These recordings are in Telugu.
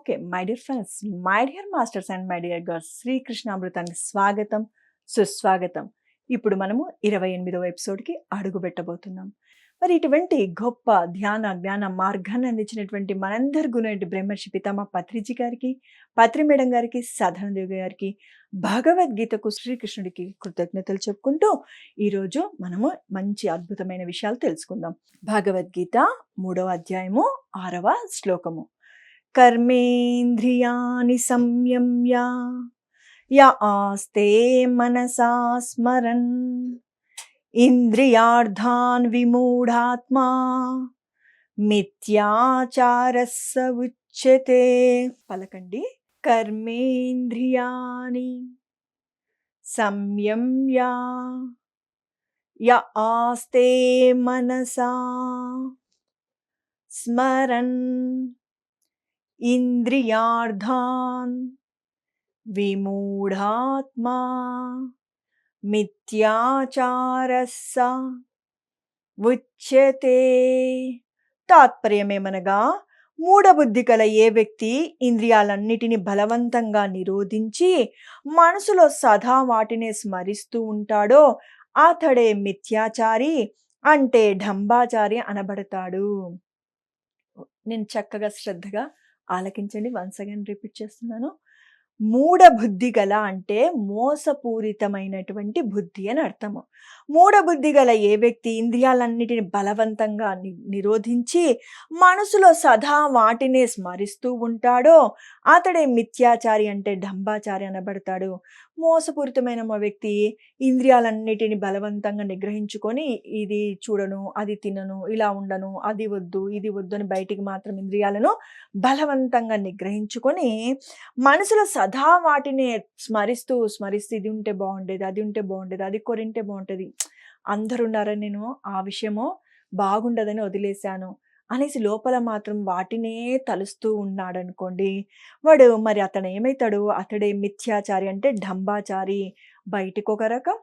Okay. My dear friends my dear masters and my dear girls శ్రీకృష్ణామృతానికి స్వాగతం సుస్వాగతం. ఇప్పుడు మనము ఇరవై ఎనిమిదవ ఎపిసోడ్కి అడుగు పెట్టబోతున్నాం. మరి ఇటువంటి గొప్ప ధ్యాన జ్ఞాన మార్గాన్ని అందించినటువంటి మనందరి గుణటి బ్రహ్మర్షి పితామ పత్రిజీ గారికి పత్రి మేడం గారికి సాధనదేవి గారికి భగవద్గీతకు శ్రీకృష్ణుడికి కృతజ్ఞతలు చెప్పుకుంటూ ఈరోజు మనము మంచి అద్భుతమైన విషయాలు తెలుసుకుందాం. భగవద్గీత మూడవ అధ్యాయము ఆరవ శ్లోకము. కర్మేంద్రియాణి సంయమ్య య ఆస్తే మనసా స్మరన్ ఇంద్రియార్థాన్ విమూఢాత్మా మిథ్యాచారస్స ఉచ్యతే పలకండి కర్మేంద్రియాని సంయమ్య య ఆస్తే మనసా స్మరన్ ఇంద్రియార్థాన్ విమూఢాత్మా మిథ్యాచారస్స ఉచ్యతే. తాత్పర్యమేమనగా మూఢబుద్ధి కల ఏ వ్యక్తి ఇంద్రియాలన్నిటిని బలవంతంగా నిరోధించి మనసులో సదా వాటినే స్మరిస్తూ ఉంటాడో అతడే మిథ్యాచారి అంటే ఢంబాచారి అనబడతాడు. నేను చక్కగా శ్రద్ధగా ఆలకించండి. వన్స్ అగైన్ రిపీట్ చేస్తున్నాను. మూఢ బుద్ధి గల అంటే మోసపూరితమైనటువంటి బుద్ధి అని అర్థము. మూఢబుద్ధి గల ఏ వ్యక్తి ఇంద్రియాలన్నిటిని బలవంతంగా ని నిరోధించి మనసులో సదా వాటినే స్మరిస్తూ ఉంటాడో అతడే మిథ్యాచారి అంటే డంబాచారి అనబడతాడు. మోసపూరితమైన మా వ్యక్తి ఇంద్రియాలన్నిటిని బలవంతంగా నిగ్రహించుకొని ఇది చూడను అది తినను ఇలా ఉండను అది వద్దు ఇది వద్దు అని బయటికి మాత్రం ఇంద్రియాలను బలవంతంగా నిగ్రహించుకొని మనసులో సదా వాటిని స్మరిస్తూ స్మరిస్తూ ఇది ఉంటే బాగుండేది అది ఉంటే బాగుండేది అది కొరింటే బాగుంటుంది అందరు ఉన్నారని నేను? ఆ విషయము బాగుండదని వదిలేశాను. అనేసి లోపల మాత్రం వాటినే తలుస్తూ ఉన్నాడు అనుకోండి వాడు మరి అతను ఏమవుతాడు అతడే మిథ్యాచారి అంటే ఢంబాచారి బయటికి ఒక రకం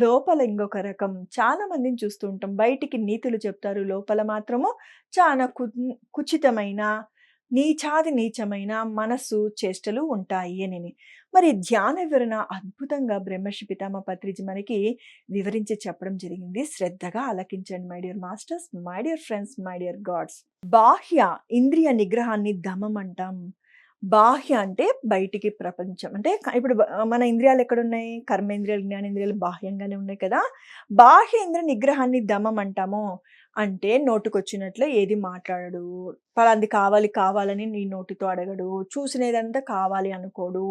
లోపల ఇంకొక రకం. చాలా మందిని చూస్తూ ఉంటాం. బయటికి నీతులు చెప్తారు. లోపల మాత్రము చాలా కు కుచితమైన నీచాది నీచమైన మనస్సు చేష్టలు ఉంటాయి అని మరి ధ్యాన వివరణ అద్భుతంగా బ్రహ్మర్షి పితామ పత్రిజీ మనకి వివరించి చెప్పడం జరిగింది. శ్రద్ధగా ఆలకించండి my dear masters my dear friends my dear gods బాహ్య ఇంద్రియ నిగ్రహాన్ని దమం అంటాం. బాహ్య అంటే బయటికి ప్రపంచం. అంటే ఇప్పుడు మన ఇంద్రియాలు ఎక్కడున్నాయి? కర్మేంద్రియాలు జ్ఞానేంద్రియాలు బాహ్యంగానే ఉన్నాయి కదా! బాహ్య ఇంద్రియ నిగ్రహాన్ని దమం అంటాము అంటే నోటుకొచ్చినట్లు ఏది మాట్లాడడు. పలాంది కావాలి కావాలని నీ నోటితో అడగడు. చూసినదంతా కావాలి అనుకోడు.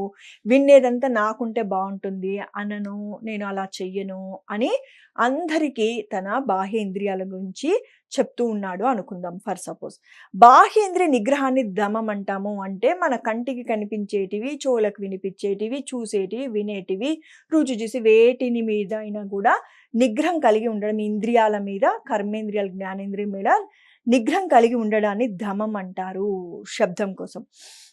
వినేదంతా నాకుంటే బాగుంటుంది. అనను నేను అలా చెయ్యను అని అందరికీ తన బాహ్య ఇంద్రియాల గురించి చెప్తూ ఉన్నాడు అనుకుందాం. ఫర్ సపోజ్ బాహ్యేంద్రియ నిగ్రహాన్ని దమం అంటాము అంటే మన కంటికి కనిపించేటివి చెవులకు వినిపించేటివి చూసేటివి వినేటివి రుచి చూసి వేటిని మీద అయినా కూడా నిగ్రహం కలిగి ఉండడం ఇంద్రియాల మీద కర్మేంద్రియాల జ్ఞానేంద్రియం మీద నిగ్రహం కలిగి ఉండడాన్ని ధమం అంటారు శబ్దం కోసం.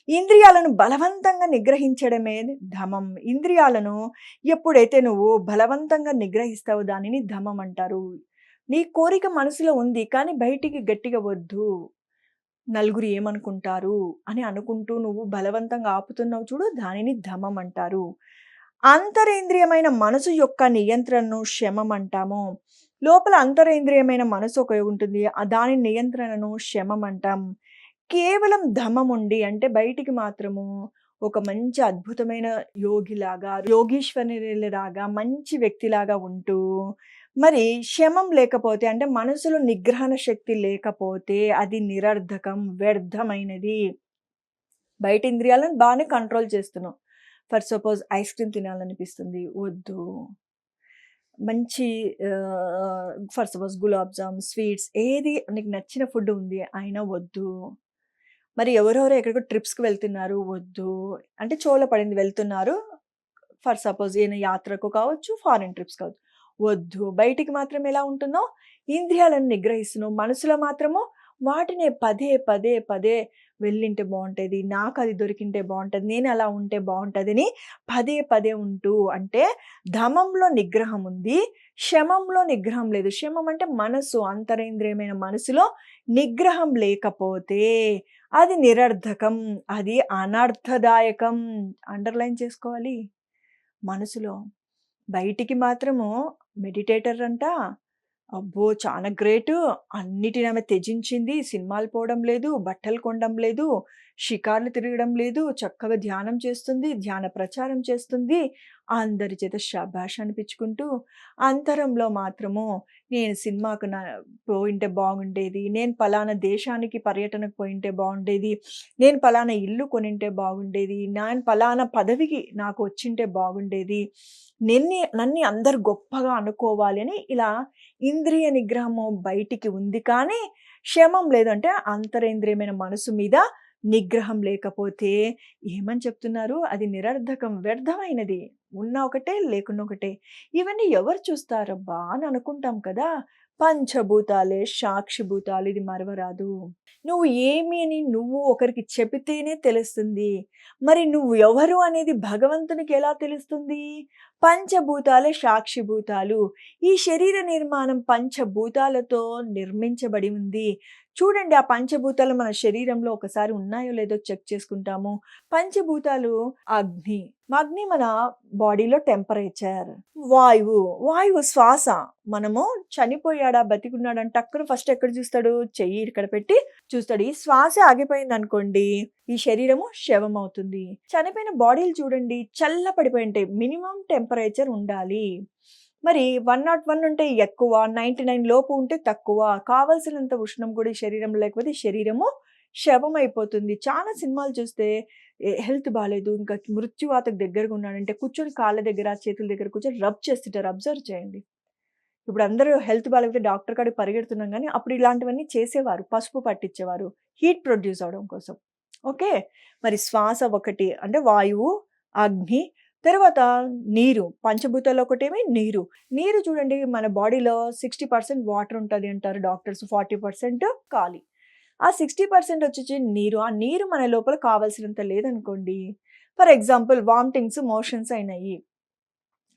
ఇంద్రియాలను బలవంతంగా నిగ్రహించడమే ధమం ఇంద్రియాలను ఎప్పుడైతే నువ్వు బలవంతంగా నిగ్రహిస్తావో దానిని ధమం అంటారు. నీ కోరిక మనసులో ఉంది కానీ బయటికి గట్టిగా వద్దు. నలుగురు ఏమనుకుంటారు అని అనుకుంటూ నువ్వు బలవంతంగా ఆపుతున్నావు చూడు దానిని ధమం అంటారు. అంతరేంద్రియమైన మనసు యొక్క నియంత్రణను శమం అంటాము. లోపల అంతరేంద్రియమైన మనసు ఒక ఉంటుంది దాని నియంత్రణను శమం అంటాం. కేవలం ధమం ఉండి అంటే బయటికి మాత్రము ఒక మంచి అద్భుతమైన యోగిలాగా యోగీశ్వరునిలాగా మంచి వ్యక్తిలాగా ఉంటూ మరి శమం లేకపోతే అంటే మనసులో నిగ్రహణ శక్తి లేకపోతే అది నిరర్ధకం వ్యర్థమైనది. బయట ఇంద్రియాలను బాగానే కంట్రోల్ చేస్తున్నాం. ఫర్ సపోజ్ ఐస్ క్రీమ్ తినాలనిపిస్తుంది వద్దు. మంచి for suppose gulab jam sweets ఏది నీకు నచ్చిన ఫుడ్ ఉంది అయినా వద్దు. మరి ఎవరెవరో ఎక్కడికో ట్రిప్స్కి వెళ్తున్నారు వద్దు. అంటే చోళ పడింది వెళ్తున్నారు. ఫర్ సపోజ్ ఏమైనా యాత్రకు కావచ్చు ఫారిన్ ట్రిప్స్ కావచ్చు. వద్దు బయటికి మాత్రం ఎలా ఉంటుందో ఇంద్రియాలను నిగ్రహిస్తున్నావు మనసులో మాత్రము వాటినే పదే పదే పదే వెళ్ళింటే బాగుంటుంది నాకు అది దొరికింటే బాగుంటుంది నేను అలా ఉంటే బాగుంటుందని పదే పదే ఉంటూ అంటే ధమంలో నిగ్రహం ఉంది శమంలో నిగ్రహం లేదు శమం అంటే మనసు అంతరేంద్రియమైన మనసులో నిగ్రహం లేకపోతే అది నిరర్ధకం. అది అనర్థదాయకం. అండర్‌లైన్ చేసుకోవాలి. మనసులో. బయటికి మాత్రము మెడిటేటర్ అంట. అబ్బో! చాలా గ్రేట్ అన్నిటిని ఆమె త్యజించింది. సినిమాలు పోవడం లేదు, బట్టలు కొనడం లేదు, షికార్లు తిరగడం లేదు, చక్కగా ధ్యానం చేస్తుంది, ధ్యాన ప్రచారం చేస్తుంది. అందరి చేత శభాష అనిపించుకుంటూ, అంతరంలో మాత్రము నేను సినిమాకు నా పోయింటే బాగుండేది. నేను పలానా దేశానికి పర్యటనకు పోయింటే బాగుండేది. నేను పలానా ఇల్లు కొనింటే బాగుండేది. నేను పలానా పదవికి నాకు వచ్చింటే బాగుండేది. నిన్ని నన్ని అందరు గొప్పగా అనుకోవాలి అని ఇలా ఇంద్రియ నిగ్రహము బయటికి ఉంది కానీ, క్షేమం లేదంటే అంతరేంద్రియమైన మనసు మీద నిగ్రహం లేకపోతే ఏమని చెప్తున్నారు? అది నిరర్ధకం, వ్యర్థమైనది. ఉన్న ఒకటే, లేకున్న ఒకటే. ఇవన్నీ ఎవరు చూస్తారబ్బా! అని అనుకుంటాం కదా! పంచభూతాలే సాక్షిభూతాలు. ఇది మరవరాదు. నువ్వు ఏమి అని నువ్వు ఒకరికి చెబితేనే తెలుస్తుంది. మరి నువ్వు ఎవరు అనేది భగవంతునికి ఎలా తెలుస్తుంది? పంచభూతాలే సాక్షిభూతాలు. ఈ శరీర నిర్మాణం పంచభూతాలతో నిర్మించబడి ఉంది. చూడండి ఆ పంచభూతాలు మన శరీరంలో ఒకసారి ఉన్నాయో లేదో చెక్ చేసుకుంటాము. పంచభూతాలు అగ్ని. అగ్ని మన బాడీలో టెంపరేచర్. వాయువు. వాయువు శ్వాస. మనము చనిపోయాడా? బతికున్నాడా? అని టక్కున ఫస్ట్ ఎక్కడ చూస్తాడు? చెయ్యి ఇక్కడ పెట్టి చూస్తాడు. ఈ శ్వాస ఆగిపోయింది అనుకోండి ఈ శరీరము శవం అవుతుంది చనిపోయిన బాడీలు చూడండి చల్ల పడిపోయి ఉంటాయి. మినిమం టెంపరేచర్ ఉండాలి. మరి 101 ఉంటే ఎక్కువ, 99 లోపు ఉంటే తక్కువ. కావాల్సినంత ఉష్ణం కూడా ఈ శరీరంలో లేకపోతే శరీరము శవం అయిపోతుంది చాలా సినిమాలు చూస్తే హెల్త్ బాగాలేదు ఇంకా మృత్యువాతకు దగ్గరగా ఉన్నాడంటే కూర్చొని కాళ్ళ దగ్గర, చేతుల దగ్గర కూర్చొని రబ్ చేస్తుంటారు. అబ్జర్వ్ చేయండి. ఇప్పుడు అందరూ హెల్త్ బాగాలేకపోతే డాక్టర్ కాడికి పరిగెడుతున్నాం కానీ అప్పుడు ఇలాంటివన్నీ చేసేవారు. పసుపు పట్టించేవారు. హీట్ ప్రొడ్యూస్ అవ్వడం కోసం. ఓకే. మరి శ్వాస ఒకటి అంటే వాయువు, అగ్ని తర్వాత నీరు. పంచభూతాల్లో ఒకటేమి నీరు. నీరు చూడండి మన బాడీలో 60% వాటర్ ఉంటుంది అంటారు డాక్టర్స్. ఫార్టీ పర్సెంట్ ఖాళీ ఆ 60% వచ్చేసి నీరు. ఆ నీరు మన లోపల కావాల్సినంత లేదనుకోండి. ఫర్ ఎగ్జాంపుల్ వామిటింగ్స్, మోషన్స్ అయినాయి.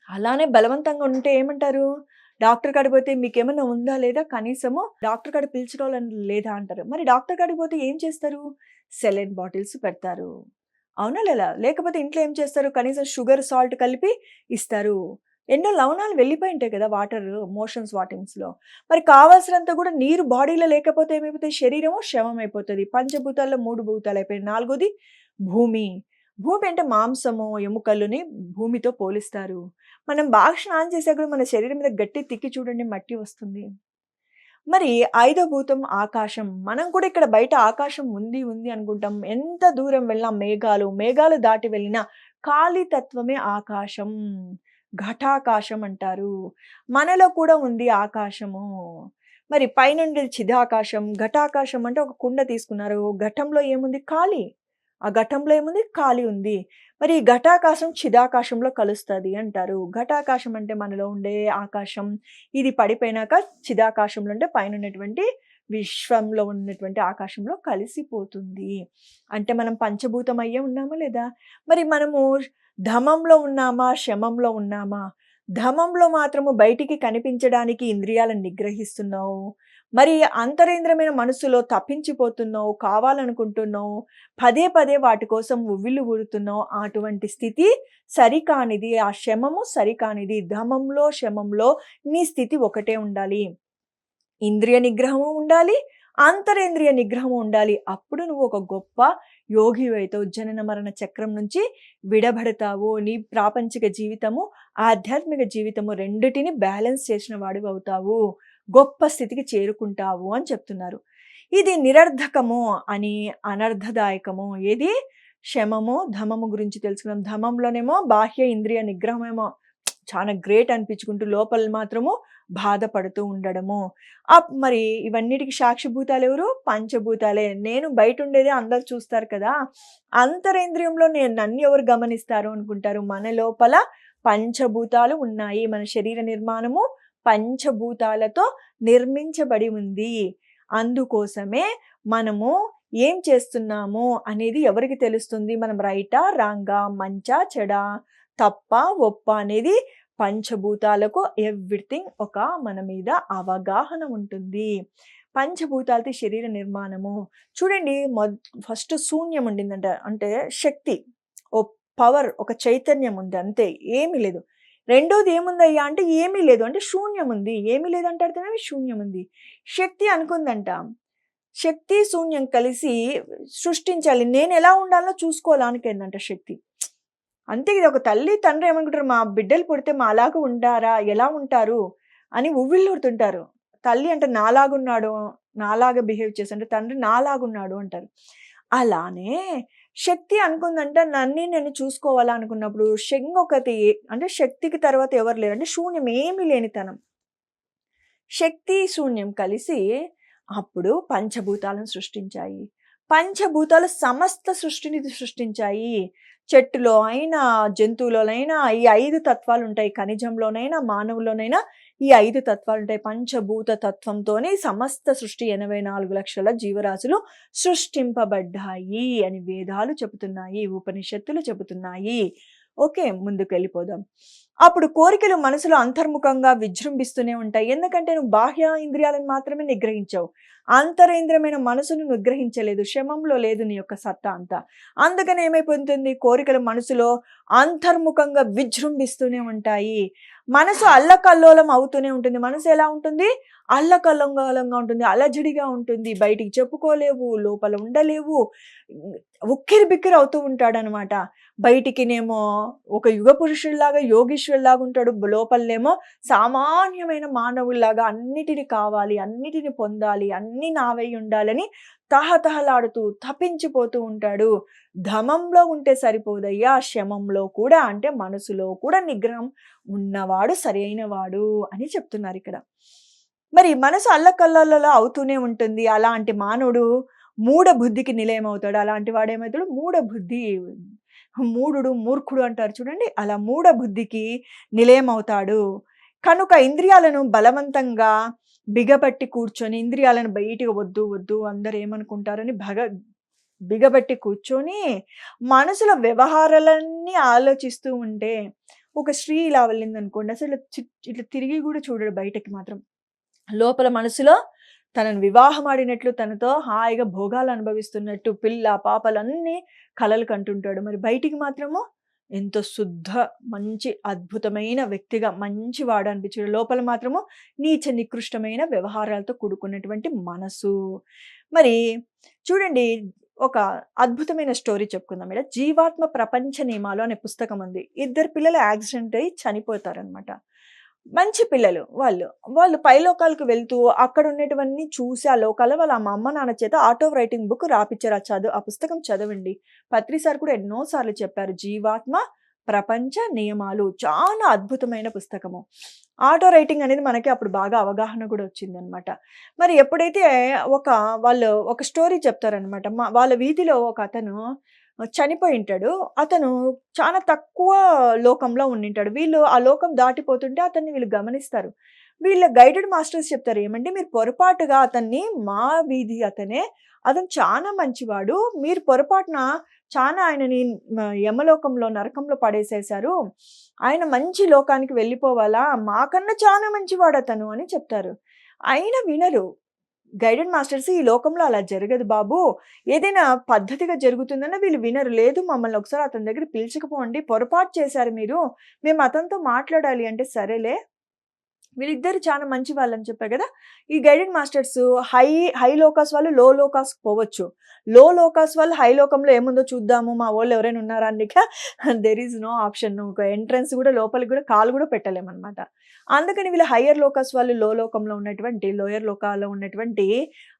అలానే బలవంతంగా ఉంటే ఏమంటారు? డాక్టర్ కాడికి పోతే మీకేమన్నా ఉందా? లేదా? కనీసము డాక్టర్ కాడ పిలుచుకోవాలని లేదా అంటారు. మరి డాక్టర్ కాడికి పోతే ఏం చేస్తారు? సెలైన్ బాటిల్స్ పెడతారు. అవునా లేదా? లేకపోతే ఇంట్లో ఏం చేస్తారు? కనీసం షుగర్, సాల్ట్ కలిపి ఇస్తారు. ఎన్నో లవణాలు వెళ్ళిపోయి ఉంటాయి కదా! వాటర్ మోషన్స్, వాటింగ్స్‌లో. మరి కావాల్సినంత కూడా నీరు బాడీలో లేకపోతే ఏమైపోతాయి? శరీరము శవమైపోతది. పంచభూతాల్లో మూడు భూతాలు అయిపోయాయి. నాలుగోది భూమి. భూమి అంటే మాంసము, ఎముకలుని భూమితో పోలిస్తారు. మనం బాగా స్నానం చేసే కూడా మన శరీరం మీద గట్టి తిక్కి చూడండి మట్టి వస్తుంది. మరి ఐదో భూతం ఆకాశం. మనం కూడా ఇక్కడ బయట ఆకాశం ఉంది, ఉంది అనుకుంటాం. ఎంత దూరం వెళ్ళినా మేఘాలు, మేఘాలు దాటి వెళ్ళిన ఖాళీ తత్వమే ఆకాశం. ఘటాకాశం అంటారు. మనలో కూడా ఉంది ఆకాశము. మరి పైనుండి చిదాకాశం. ఘటాకాశం అంటే ఒక కుండ తీసుకున్నారు. ఘటంలో ఏముంది? ఖాళీ. ఆ ఘటంలో ఏముంది? ఖాళీ ఉంది. మరి ఈ ఘటాకాశం చిదాకాశంలో కలుస్తుంది అంటారు. ఘటాకాశం అంటే మనలో ఉండే ఆకాశం. ఇది పడిపోయినాక చిదాకాశంలో ఉంటే పైన ఉన్నటువంటి విశ్వంలో ఉన్నటువంటి ఆకాశంలో కలిసిపోతుంది. అంటే మనం పంచభూతం అయ్యే ఉన్నామా లేదా? మరి మనము ధమంలో ఉన్నామా? శమంలో ఉన్నామా? ధమంలో మాత్రము బయటికి కనిపించడానికి ఇంద్రియాలను నిగ్రహిస్తున్నావు. మరి అంతరేంద్రమైన మనసులో తప్పించిపోతున్నావు, కావాలనుకుంటున్నావు. పదే పదే వాటి కోసం ఉవ్విళ్ళూరుతున్నావు. అటువంటి స్థితి సరికానిది. ఆ శమము సరికానిది. ధమంలో, శమంలో నీ స్థితి ఒకటే ఉండాలి. ఇంద్రియ నిగ్రహము ఉండాలి. అంతరేంద్రియ నిగ్రహము ఉండాలి. అప్పుడు నువ్వు ఒక గొప్ప యోగివైతావు. జనన మరణ చక్రం నుంచి విడబడతావు. నీ ప్రాపంచిక జీవితము, ఆధ్యాత్మిక జీవితము రెండిటిని బ్యాలెన్స్ చేసిన వాడివవుతావు. గొప్ప స్థితికి చేరుకుంటావు అని చెప్తున్నారు. ఇది నిరర్ధకము అని అనర్థదాయకము. ఏది? శమము, ధమము గురించి తెలుసుకున్నాం. ధమంలోనేమో బాహ్య ఇంద్రియ నిగ్రహమేమో చాలా గ్రేట్ అనిపించుకుంటూ లోపల మాత్రము బాధపడుతూ ఉండడము. అప్ మరి ఇవన్నిటికి సాక్షిభూతాలు ఎవరు? పంచభూతాలే. నేను బయట ఉండేదే అందరు చూస్తారు కదా! అంతరేంద్రియంలో నేను నన్ను ఎవరు గమనిస్తారు అనుకుంటారు. మన లోపల పంచభూతాలు ఉన్నాయి. మన శరీర నిర్మాణము పంచభూతాలతో నిర్మించబడి ఉంది. అందుకోసమే మనము ఏం చేస్తున్నాము అనేది ఎవరికి తెలుస్తుంది? మనం రైటా? రాంగా? మంచా? చెడా? తప్ప ఒప్ప అనేది పంచభూతాలకు ఎవ్రీథింగ్ ఒక మన మీద అవగాహన ఉంటుంది. పంచభూతాలతో శరీర నిర్మాణము చూడండి మొ ఫస్ట్ శూన్యం ఉండిందంట అంటే శక్తి ఓ పవర్ ఒక చైతన్యం ఉంది అంతే ఏమీ లేదు. రెండోది ఏముందయ్యా అంటే ఏమీ లేదు అంటే శూన్యం ఉంది ఏమీ లేదంటే అర్థమే శూన్యం ఉంది శక్తి అనుకుందంట. శక్తి శూన్యం కలిసి సృష్టించాలి. నేను ఎలా ఉండాలో చూసుకోవడానికి శక్తి. అంతే ఇది ఒక తల్లి తండ్రి ఏమనుకుంటారు? మా బిడ్డలు పుడితే మా అలాగా ఉండారా? ఎలా ఉంటారు? అని ఉవ్విళ్ళుడుతుంటారు తల్లి అంటే నాలాగున్నాడు నాలాగా బిహేవ్ చేసి అంటే తండ్రి నాలాగున్నాడు అంటారు. అలానే శక్తి అనుకుందంటే నన్ను నేను చూసుకోవాలా అనుకున్నప్పుడు ఒకటి అంటే శక్తికి తర్వాత ఎవరు లేరు అంటే శూన్యం ఏమీ లేనితనం. శక్తి శూన్యం కలిసి అప్పుడు పంచభూతాలను సృష్టించాయి. పంచభూతాలు సమస్త సృష్టిని సృష్టించాయి. చెట్టులో అయినా జంతువులోనైనా ఈ ఐదు తత్వాలు ఉంటాయి. ఖనిజంలోనైనా మానవులోనైనా ఈ ఐదు తత్వాలు ఉంటాయి పంచభూత తత్వంతోనే సమస్త సృష్టి ఎనభై నాలుగు లక్షల జీవరాశులు సృష్టింపబడ్డాయి అని వేదాలు చెబుతున్నాయి ఉపనిషత్తులు చెబుతున్నాయి. ఓకే ముందుకు వెళ్ళిపోదాం అప్పుడు కోరికలు మనసులో అంతర్ముఖంగా విజృంభిస్తూనే ఉంటాయి. ఎందుకంటే నువ్వు బాహ్య ఇంద్రియాలను మాత్రమే నిగ్రహించావు. అంతరేంద్రమైన మనసును నిగ్రహించలేదు. శమంలో లేదు నీ యొక్క సత్తా అంతా. అందుకని ఏమైపోతుంది? కోరికలు మనసులో అంతర్ముఖంగా విజృంభిస్తూనే ఉంటాయి. మనసు అల్లకల్లోలం అవుతూనే ఉంటుంది. మనసు ఎలా ఉంటుంది? అల్లకల్లంగాలంగా ఉంటుంది. అలజడిగా ఉంటుంది. బయటికి చెప్పుకోలేవు లోపల ఉండలేవు. ఉక్కిరి బిక్కిరి అవుతూ ఉంటాడనమాట. బయటికినేమో ఒక యుగ పురుషుల్లాగా యోగీశ్వరులాగా ఉంటాడు. లోపలనేమో సామాన్యమైన మానవుల్లాగా అన్నిటిని కావాలి అన్నిటిని పొందాలి అన్ని నావై ఉండాలని తహతహలాడుతూ తపించిపోతూ ఉంటాడు. ధమంలో ఉంటే సరిపోదయ్యా శమంలో కూడా అంటే మనసులో కూడా నిగ్రహం ఉన్నవాడు సరైన వాడు అని చెప్తున్నారు ఇక్కడ. మరి మనసు అల్లకల్లలో అవుతూనే ఉంటుంది. అలాంటి మానవుడు మూఢ బుద్ధికి నిలయం అవుతాడు అలాంటి వాడు ఏమవుతాడు మూఢ బుద్ధి మూఢుడు మూర్ఖుడు అంటారు చూడండి. అలా మూఢ బుద్ధికి నిలయం అవుతాడు కనుక ఇంద్రియాలను బలవంతంగా బిగబట్టి కూర్చొని ఇంద్రియాలను బయటికి వద్దు వద్దు అందరు ఏమనుకుంటారని భగ బిగబట్టి కూర్చొని మనసులో వ్యవహారాలన్నీ ఆలోచిస్తూ ఉంటే ఒక స్త్రీ ఇలా వెళ్ళింది అనుకోండి అసలు ఇట్లా తిరిగి కూడా చూడడు బయటకి మాత్రం. లోపల మనసులో తనను వివాహం ఆడినట్లు తనతో హాయిగా భోగాలు అనుభవిస్తున్నట్టు పిల్ల పాపలన్నీ కలలు కంటుంటాడు. మరి బయటికి మాత్రము ఎంతో శుద్ధ మంచి అద్భుతమైన వ్యక్తిగా మంచి వాడు అనిపించాడు. లోపల మాత్రము నీచ నికృష్టమైన వ్యవహారాలతో కూడుకున్నటువంటి మనసు. మరి చూడండి ఒక అద్భుతమైన స్టోరీ చెప్పుకుందాం. మేడం జీవాత్మ ప్రపంచ నియమాలు అనే పుస్తకం ఉంది. ఇద్దరు పిల్లలు యాక్సిడెంట్ అయ్యి చనిపోతారనమాట మంచి పిల్లలు వాళ్ళు. వాళ్ళు పైలోకాలకు వెళ్తూ అక్కడ ఉండేటివన్నీ చూసి ఆ లోకాల వాళ్ళ మా అమ్మ నాన్న చేత ఆటో రైటింగ్ బుక్ రాపిచ్చారు ఆ చదువు ఆ పుస్తకం చదవండి. పత్రి సార్ కూడా ఎన్నోసార్లు చెప్పారు జీవాత్మ ప్రపంచ నియమాలు చాలా అద్భుతమైన పుస్తకము. ఆటో రైటింగ్ అనేది మనకి అప్పుడు బాగా అవగాహన కూడా వచ్చింది అనమాట మరి ఎప్పుడైతే ఒక వాళ్ళు ఒక స్టోరీ చెప్తారనమాట. మా వాళ్ళ వీధిలో ఒక అతను చనిపోయి ఉంటాడు అతను చాలా తక్కువ లోకంలో ఉండింటాడు. వీళ్ళు ఆ లోకం దాటిపోతుంటే అతన్ని వీళ్ళు గమనిస్తారు. వీళ్ళ గైడెడ్ మాస్టర్స్ చెప్తారు ఏమంటే మీరు పొరపాటుగా అతన్ని మా వీధి అతనే. అతను చాలా మంచివాడు. మీరు పొరపాటున చాలా ఆయనని యమలోకంలో నరకంలో పడేసేశారు. ఆయన మంచి లోకానికి వెళ్ళిపోవాలా? మాకన్నా చాలా మంచివాడు అతను అని చెప్తారు. అయినా వినరు. గైడెడ్ మాస్టర్స్ ఈ లోకంలో అలా జరగదు బాబు. ఏదైనా పద్ధతిగా జరుగుతుందన్న వీళ్ళు వినరు. లేదు మమ్మల్ని ఒకసారి అతని దగ్గర పిలుచుకుపోండి. పొరపాటు చేశారు మీరు. మేము అతనితో మాట్లాడాలి అంటే సరేలే. వీళ్ళిద్దరు చాలా మంచి వాళ్ళని చెప్పారు కదా. ఈ గైడెడ్ మాస్టర్స్ హై హై లోకాస్ వాళ్ళు లో లోకాస్ పోవచ్చు. లో లోకాస్ వాళ్ళు హై లోకంలో ఏముందో చూద్దాము. మా వాళ్ళు ఎవరైనా ఉన్నారా అందుక దెర్ ఈజ్ నో ఆప్షన్ ఒక ఎంట్రన్స్ కూడా లోపలికి కూడా కాలు కూడా పెట్టలేమన్నమాట. అందుకని వీళ్ళు హయ్యర్ లోకస్ వాళ్ళు లో లోకంలో ఉన్నటువంటి లోయర్ లోకాల్లో ఉన్నటువంటి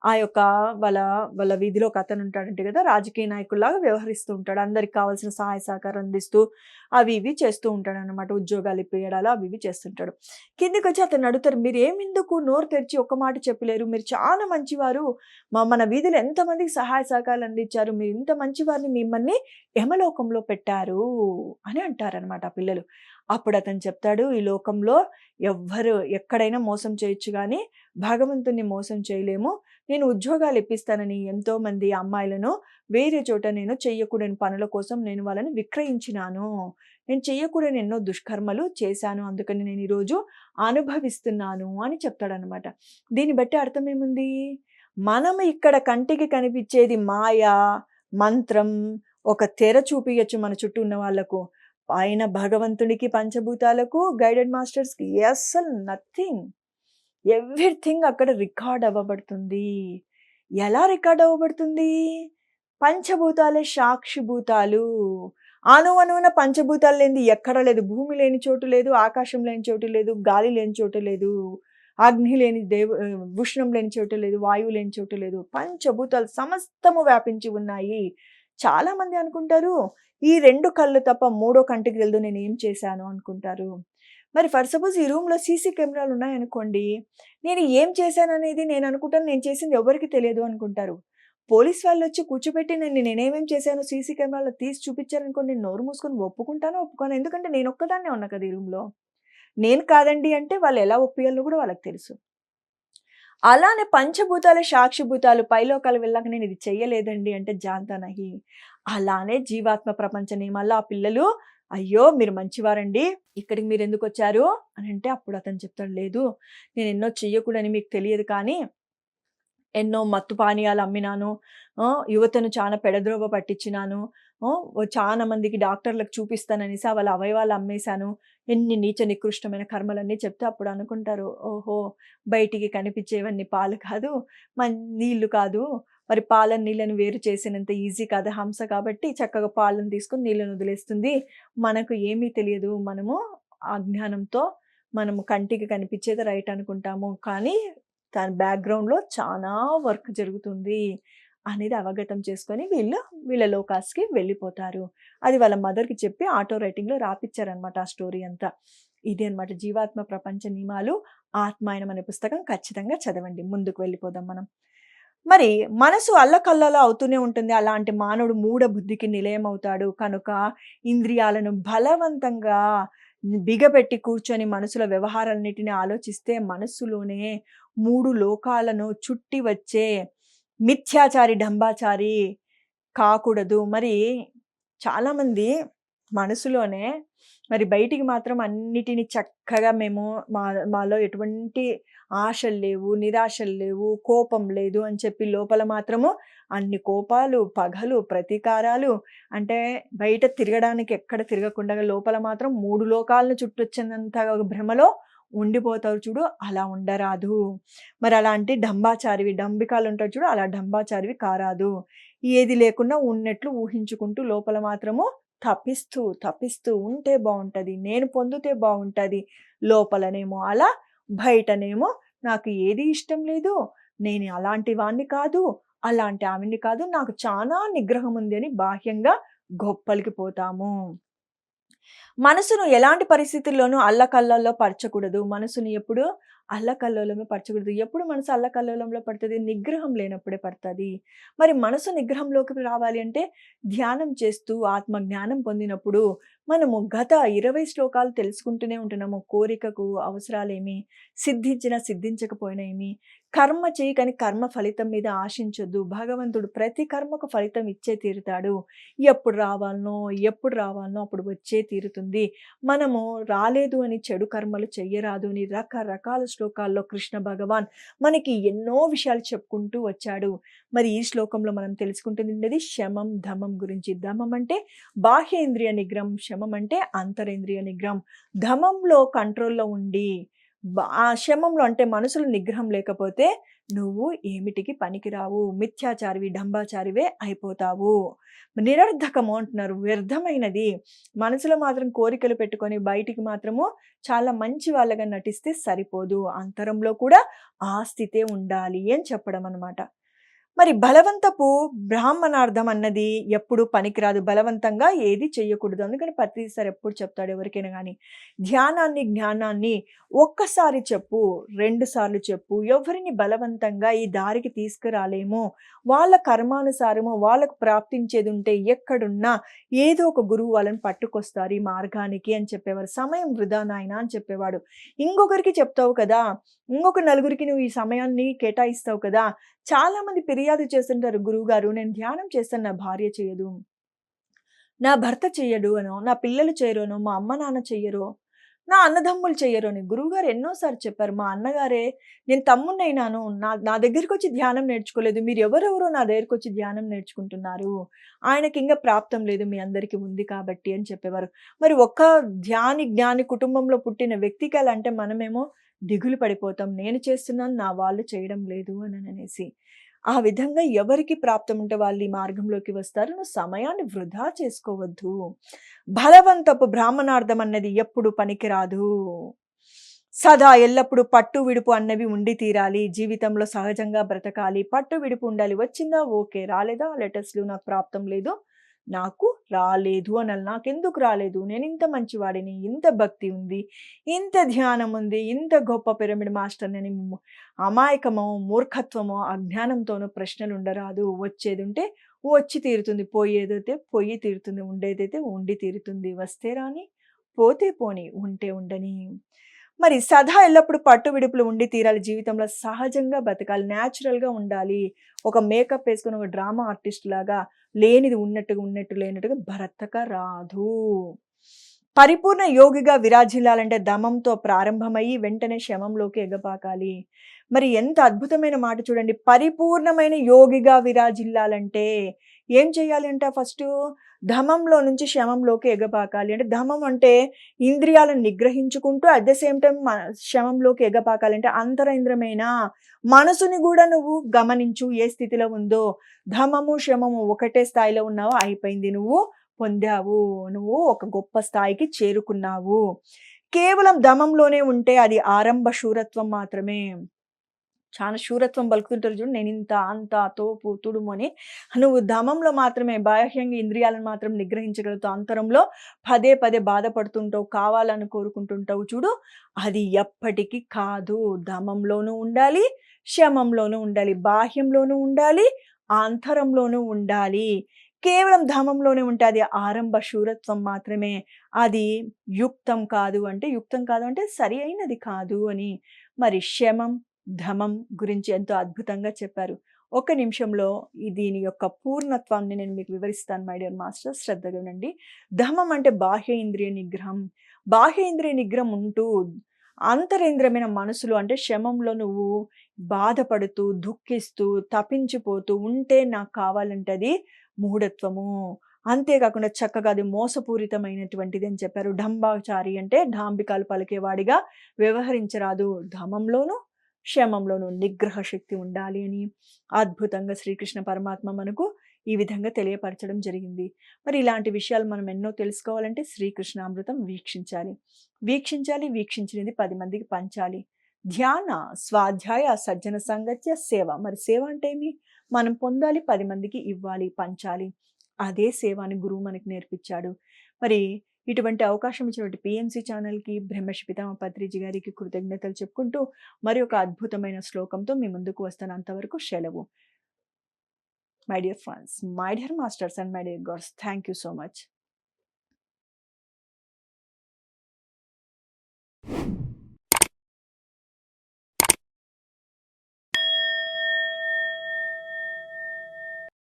ఆ యొక్క వాళ్ళ వాళ్ళ వీధిలో ఒక అతను ఉంటాడంటే కదా రాజకీయ నాయకుల్లాగా వ్యవహరిస్తూ ఉంటాడు. అందరికి కావాల్సిన సహాయ సహకారం అందిస్తూ అవి ఇవి చేస్తూ ఉంటాడు అనమాట ఉద్యోగాలు ఇప్పించడాలు అవి ఇవి చేస్తుంటాడు. కిందికి వచ్చి అతను అడుగుతారు మీరు ఏమెందుకు నోరు తెరిచి ఒక మాట చెప్పలేరు? మీరు చాలా మంచివారు. మా మన వీధిలో ఎంతమందికి సహాయ సహకారాలు అందించారు? మీరు ఇంత మంచివారిని మిమ్మల్ని యమలోకంలో పెట్టారు అని అంటారనమాట ఆ పిల్లలు. అప్పుడు అతను చెప్తాడు ఈ లోకంలో ఎవ్వరు ఎక్కడైనా మోసం చేయొచ్చు కానీ భగవంతుని మోసం చేయలేము. నేను ఉద్యోగాలు ఇప్పిస్తానని ఎంతోమంది అమ్మాయిలను వేరే చోట నేను చెయ్యకూడని పనుల కోసం నేను వాళ్ళని విక్రయించినాను. నేను చెయ్యకూడని ఎన్నో దుష్కర్మలు చేశాను. అందుకని నేను ఈరోజు అనుభవిస్తున్నాను అని చెప్తాడనమాట దీన్ని బట్టి అర్థం ఏముంది? మనం ఇక్కడ కంటికి కనిపించేది మాయ మంత్రం ఒక తెర చూపించచ్చు మన చుట్టూ ఉన్న వాళ్ళకు. ఆయన భగవంతుడికి పంచభూతాలకు గైడెడ్ మాస్టర్స్కి అసలు నథింగ్. ఎవ్రీథింగ్ అక్కడ రికార్డ్ అవ్వబడుతుంది. ఎలా రికార్డ్ అవ్వబడుతుంది? పంచభూతాలే సాక్షిభూతాలు అణు పంచభూతాలు లేనిది ఎక్కడ లేదు. భూమి లేని చోటు లేదు ఆకాశం లేని చోటు లేదు గాలి లేని చోటు లేదు అగ్ని లేని దేవ ఉష్ణం లేని చోటు లేదు వాయువు లేని చోటు లేదు. పంచభూతాలు సమస్తము వ్యాపించి ఉన్నాయి. చాలామంది అనుకుంటారు ఈ రెండు కళ్ళు తప్ప మూడో కంటికి వెళ్దు నేను ఏం చేశాను అనుకుంటారు? మరి ఫర్ సపోజ్ ఈ రూమ్లో సీసీ కెమెరాలు ఉన్నాయనుకోండి నేను ఏం చేశాను అనేది నేను అనుకుంటాను నేను చేసింది ఎవరికి తెలియదు అనుకుంటారు. పోలీస్ వాళ్ళు వచ్చి కూర్చోబెట్టి నేను నేనేమేం చేశాను సీసీ కెమెరాలో తీసి చూపించారనుకోండి నేను నోరు మూసుకొని ఒప్పుకుంటాను ఒప్పుకోను ఎందుకంటే నేను ఒక్కదాన్నే ఉన్నా కదా ఈ రూమ్లో. నేను కాదండి అంటే వాళ్ళు ఎలా ఒప్పియాలో కూడా వాళ్ళకి తెలుసు. అలానే పంచభూతాలు సాక్షిభూతాలు పైలోకాలు వెళ్ళాక నేను ఇది చెయ్యలేదండి అంటే జాంతానహి. అలానే జీవాత్మ ప్రపంచ నియమాల్లో ఆ పిల్లలు అయ్యో మీరు మంచివారండి. ఇక్కడికి మీరు ఎందుకు వచ్చారు? అని అంటే అప్పుడు అతను చెప్తాడు లేదు నేను ఎన్నో చెయ్యకూడని మీకు తెలియదు కానీ ఎన్నో మత్తు పానీయాలు అమ్మినాను. యువతను చాలా పెడద్రోవ పట్టించినాను. చాలా మందికి డాక్టర్లకు చూపిస్తాననేసి వాళ్ళ అవయవాలు అమ్మేశాను. ఎన్ని నీచ నికృష్టమైన కర్మలన్నీ చెప్తే అప్పుడు అనుకుంటారు. ఓహో బయటికి కనిపించేవన్నీ పాలు కాదు మన నీళ్ళు కాదు. మరి పాలను నీళ్ళను వేరు చేసినంత ఈజీ కాదు హంస కాబట్టి చక్కగా పాలను తీసుకొని నీళ్ళను వదిలేస్తుంది. మనకు ఏమీ తెలియదు మనము అజ్ఞానంతో మనము కంటికి కనిపించేది రైట్ అనుకుంటాము. కానీ దాని బ్యాక్గ్రౌండ్లో చాలా వర్క్ జరుగుతుంది అనేది అవగతం చేసుకొని వీళ్ళు వీళ్ళ లోకాస్కి వెళ్ళిపోతారు. అది వాళ్ళ మదర్కి చెప్పి ఆటో రైటింగ్లో రాపిచ్చారనమాట ఆ స్టోరీ అంతా. ఇది అన్నమాట జీవాత్మ ప్రపంచ నియమాలు ఆత్మాయనం అనే పుస్తకం ఖచ్చితంగా చదవండి. ముందుకు వెళ్ళిపోదాం మనం. మరి మనసు అల్లకల్లలో అవుతూనే ఉంటుంది. అలాంటి మానవుడు మూఢ బుద్ధికి నిలయం అవుతాడు కనుక ఇంద్రియాలను బలవంతంగా బిగబెట్టి కూర్చొని మనసుల వ్యవహారాలన్నిటిని ఆలోచిస్తే మనస్సులోనే మూడు లోకాలను చుట్టి వచ్చే మిథ్యాచారి డంబాచారి కాకూడదు. మరి చాలామంది మనసులోనే మరి బయటికి మాత్రం అన్నిటిని చక్కగా మేము మా మాలో ఎటువంటి ఆశలు లేవు నిరాశలు లేవు కోపం లేదు అని చెప్పి లోపల మాత్రము అన్ని కోపాలు పగలు ప్రతీకారాలు అంటే బయట తిరగడానికి ఎక్కడ తిరగకుండా లోపల మాత్రం మూడు లోకాలను చుట్టొచ్చినంత భ్రమలో ఉండిపోతారు చూడు అలా ఉండరాదు. మరి అలాంటి డంబాచారివి డంబికాలు ఉంటారు చూడు అలా డంబాచారివి కారాదు. ఏది లేకుండా ఉన్నట్లు ఊహించుకుంటూ లోపల మాత్రము తప్పిస్తూ తప్పిస్తూ ఉంటే బాగుంటుంది నేను పొందితే బాగుంటుంది లోపలనేమో అలా బయటనేమో నాకు ఏది ఇష్టం లేదు నేను అలాంటి వాణ్ణి కాదు అలాంటి ఆమెని కాదు నాకు చాలా నిగ్రహం ఉంది అని బాహ్యంగా గొప్పలికి పోతాము. మనసును ఎలాంటి పరిస్థితుల్లోనూ అల్లకల్లలో పరచకూడదు. మనసుని ఎప్పుడు అల్లకల్లోలంలో పరచకూడదు. ఎప్పుడు మనసు అల్లకల్లోలంలో పడుతుంది? నిగ్రహం లేనప్పుడే పడుతుంది. మరి మనసు నిగ్రహంలోకి రావాలి అంటే ధ్యానం చేస్తూ ఆత్మ జ్ఞానం పొందినప్పుడు మనము గత ఇరవై శ్లోకాలు తెలుసుకుంటూనే ఉంటున్నాము. కోరికకు అవసరాలేమి సిద్ధించినా సిద్ధించకపోయినా ఏమి కర్మ చేయి కానీ కర్మ ఫలితం మీద ఆశించొద్దు. భగవంతుడు ప్రతి కర్మకు ఫలితం ఇచ్చే తీరుతాడు. ఎప్పుడు రావాలనో ఎప్పుడు రావాలనో అప్పుడు వచ్చే తీరుతుంది. మనము రాలేదు అని చెడు కర్మలు చెయ్యరాదు అని రకరకాల శ్లోకాల్లో కృష్ణ భగవాన్ మనకి ఎన్నో విషయాలు చెప్పుకుంటూ వచ్చాడు. మరి ఈ శ్లోకంలో మనం తెలుసుకుంటుంది శమం ధమం గురించి. ధమం అంటే బాహ్యేంద్రియ నిగ్రహం శమం అంటే అంతరేంద్రియ నిగ్రహం. ధమంలో కంట్రోల్లో ఉండి ఆ శమంలో అంటే మనసులో నిగ్రహం లేకపోతే నువ్వు ఏమిటికి పనికిరావు. మిథ్యాచారివి డంబాచారివే అయిపోతావు. నిరర్ధకము అంటున్నారు. వ్యర్థమైనది. మనసులో మాత్రం కోరికలు పెట్టుకొని బయటికి మాత్రము చాలా మంచి వాళ్ళగా నటిస్తే సరిపోదు. అంతరంలో కూడా ఆ స్థితే ఉండాలి అని చెప్పడం అనమాట మరి బలవంతపు బ్రాహ్మణార్థం అన్నది ఎప్పుడు పనికిరాదు. బలవంతంగా ఏది చేయకూడదు అందుకని ప్రతిసారి ఎప్పుడు చెప్తాడు ఎవరికైనా కానీ ధ్యానాన్ని జ్ఞానాన్ని ఒక్కసారి చెప్పు రెండు సార్లు చెప్పు. ఎవరిని బలవంతంగా ఈ దారికి తీసుకురాలేమో వాళ్ళ కర్మానుసారము వాళ్ళకు ప్రాప్తించేది ఉంటే ఎక్కడున్నా ఏదో ఒక గురువు వాళ్ళని పట్టుకొస్తారు ఈ మార్గానికి అని చెప్పేవారు. సమయం వృధా నాయన అని చెప్పేవాడు. ఇంకొకరికి చెప్తావు కదా ఇంకొక నలుగురికి నువ్వు ఈ సమయాన్ని కేటాయిస్తావు కదా చాలా మంది ఫిర్యాదు చేస్తుంటారు గురువుగారు నేను ధ్యానం చేస్తాను నా భార్య చేయదు. నా భర్త చెయ్యడు అనో నా పిల్లలు చేయరునో మా అమ్మ నాన్న చెయ్యరో నా అన్నదమ్ములు చెయ్యరు అని గురువుగారు ఎన్నోసార్లు చెప్పారు. మా అన్నగారే నేను తమ్మున్నైనాను నా నా దగ్గరికి వచ్చి ధ్యానం నేర్చుకోలేదు మీరు ఎవరెవరో నా దగ్గరికి వచ్చి ధ్యానం నేర్చుకుంటున్నారు? ఆయనకి ఇంకా ప్రాప్తం లేదు మీ అందరికీ ఉంది కాబట్టి అని చెప్పేవారు. మరి ఒక్క ధ్యాని జ్ఞాని కుటుంబంలో పుట్టిన వ్యక్తికి అంటే మనమేమో దిగులు పడిపోతాం. నేను చేస్తున్నాను నా వాళ్ళు చేయడం లేదు అని అనేసి. ఆ విధంగా ఎవరికి ప్రాప్తం ఉంటే వాళ్ళు ఈ మార్గంలోకి వస్తారు నువ్వు సమయాన్ని వృధా చేసుకోవద్దు. బలవంతపు బ్రాహ్మణార్థం అన్నది ఎప్పుడు పనికిరాదు. సదా ఎల్లప్పుడూ పట్టు విడుపు అన్నవి ఉండి తీరాలి. జీవితంలో సహజంగా బ్రతకాలి. పట్టు విడుపు ఉండాలి. వచ్చిందా ఓకే రాలేదా? లెటర్స్లు నాకు ప్రాప్తం లేదు. నాకు రాలేదు అనాలి నాకెందుకు రాలేదు? నేను ఇంత మంచివాడిని ఇంత భక్తి ఉంది ఇంత ధ్యానం ఉంది ఇంత గొప్ప పిరమిడ్ మాస్టర్ అని అమాయకమో మూర్ఖత్వమో అజ్ఞానంతోనో ప్రశ్నలు ఉండరాదు. వచ్చేది ఉంటే వచ్చి తీరుతుంది పోయేదైతే పోయి తీరుతుంది ఉండేదైతే ఉండి తీరుతుంది. వస్తే రాని పోతే పోని ఉంటే ఉండని. మరి సదా ఎల్లప్పుడు పట్టు విడుపులు ఉండి తీరాలి. జీవితంలో సహజంగా బతకాలి. న్యాచురల్గా ఉండాలి. ఒక మేకప్ వేసుకుని ఒక డ్రామా ఆర్టిస్ట్ లాగా లేనిది ఉన్నట్టుగా ఉన్నట్టు లేనట్టుగా భరతక రాదు పరిపూర్ణ యోగిగా విరాజిల్లాలంటే దమంతో ప్రారంభమయ్యి వెంటనే శమంలోకి ఎగపాకాలి. మరి ఎంత అద్భుతమైన మాట చూడండి. పరిపూర్ణమైన యోగిగా విరాజిల్లాలంటే ఏం చేయాలి అంటే ఫస్ట్? ధమంలో నుంచి శమంలోకి ఎగపాకాలి అంటే ధమం అంటే ఇంద్రియాలను నిగ్రహించుకుంటూ అట్ ద సేమ్ టైం శమంలోకి ఎగపాకాలి అంటే అంతరేంద్రమైన మనసుని కూడా నువ్వు గమనించు ఏ స్థితిలో ఉందో. ధమము శమము ఒకటే స్థాయిలో ఉన్నావో? అయిపోయింది. నువ్వు పొందావు. నువ్వు ఒక గొప్ప స్థాయికి చేరుకున్నావు. కేవలం ధమంలోనే ఉంటే అది ఆరంభ శూరత్వం మాత్రమే. చాలా శూరత్వం పలుకుతుంటారు చూడు నేను ఇంత అంత తోపు తుడుము అని. నువ్వు ధమంలో మాత్రమే బాహ్యంగా ఇంద్రియాలను మాత్రం నిగ్రహించగలుగుతావు. అంతరంలో పదే పదే బాధపడుతుంటావు కావాలని కోరుకుంటుంటావు చూడు. అది ఎప్పటికీ కాదు. ధమంలోనూ ఉండాలి శమంలోనూ ఉండాలి బాహ్యంలోనూ ఉండాలి అంతరంలోనూ ఉండాలి. కేవలం ధామంలోనే ఉంటే అది ఆరంభ శూరత్వం మాత్రమే. అది యుక్తం కాదు అంటే యుక్తం కాదు అంటే సరి అయినది కాదు అని. మరి శమం ధమం గురించి ఎంతో అద్భుతంగా చెప్పారు. ఒక నిమిషంలో దీని యొక్క పూర్ణత్వాన్ని నేను మీకు వివరిస్తాను మై డియర్ మాస్టర్ శ్రద్ధగా ఉండండి ధమం అంటే బాహ్య ఇంద్రియ నిగ్రహం. బాహ్య ఇంద్రియ నిగ్రహం ఉంటూ అంతరేంద్రమైన మనసులు అంటే శమంలో నువ్వు బాధపడుతూ దుఃఖిస్తూ తపించిపోతూ ఉంటే నాకు కావాలంటే అది మూఢత్వము. అంతేకాకుండా చక్కగా అది మోసపూరితమైనటువంటిది అని చెప్పారు. ఢంబాచారి అంటే డాంబికాలు పలికేవాడిగా వ్యవహరించరాదు. ధమంలోనూ క్షేమంలోనూ నిగ్రహ శక్తి ఉండాలి అని అద్భుతంగా శ్రీకృష్ణ పరమాత్మ మనకు ఈ విధంగా తెలియపరచడం జరిగింది. మరి ఇలాంటి విషయాలు మనం ఎన్నో తెలుసుకోవాలంటే శ్రీకృష్ణామృతం వీక్షించాలి. వీక్షించాలి వీక్షించినది పది మందికి పంచాలి. ధ్యాన స్వాధ్యాయ సజ్జన సంగత్య సేవ. మరి సేవ అంటే ఏమి? మనం పొందాలి పది మందికి ఇవ్వాలి పంచాలి. అదే సేవ అని గురువు మనకి నేర్పించాడు. మరి ఇటువంటి అవకాశం ఇచ్చినటువంటి పిఎంసి ఛానల్కి బ్రహ్మశి పితామ పత్రిజీ గారికి కృతజ్ఞతలు చెప్పుకుంటూ మరి ఒక అద్భుతమైన శ్లోకంతో మీ ముందుకు వస్తాను అంతవరకు సెలవు. My dear friends my dear masters and my dear girls thank you so much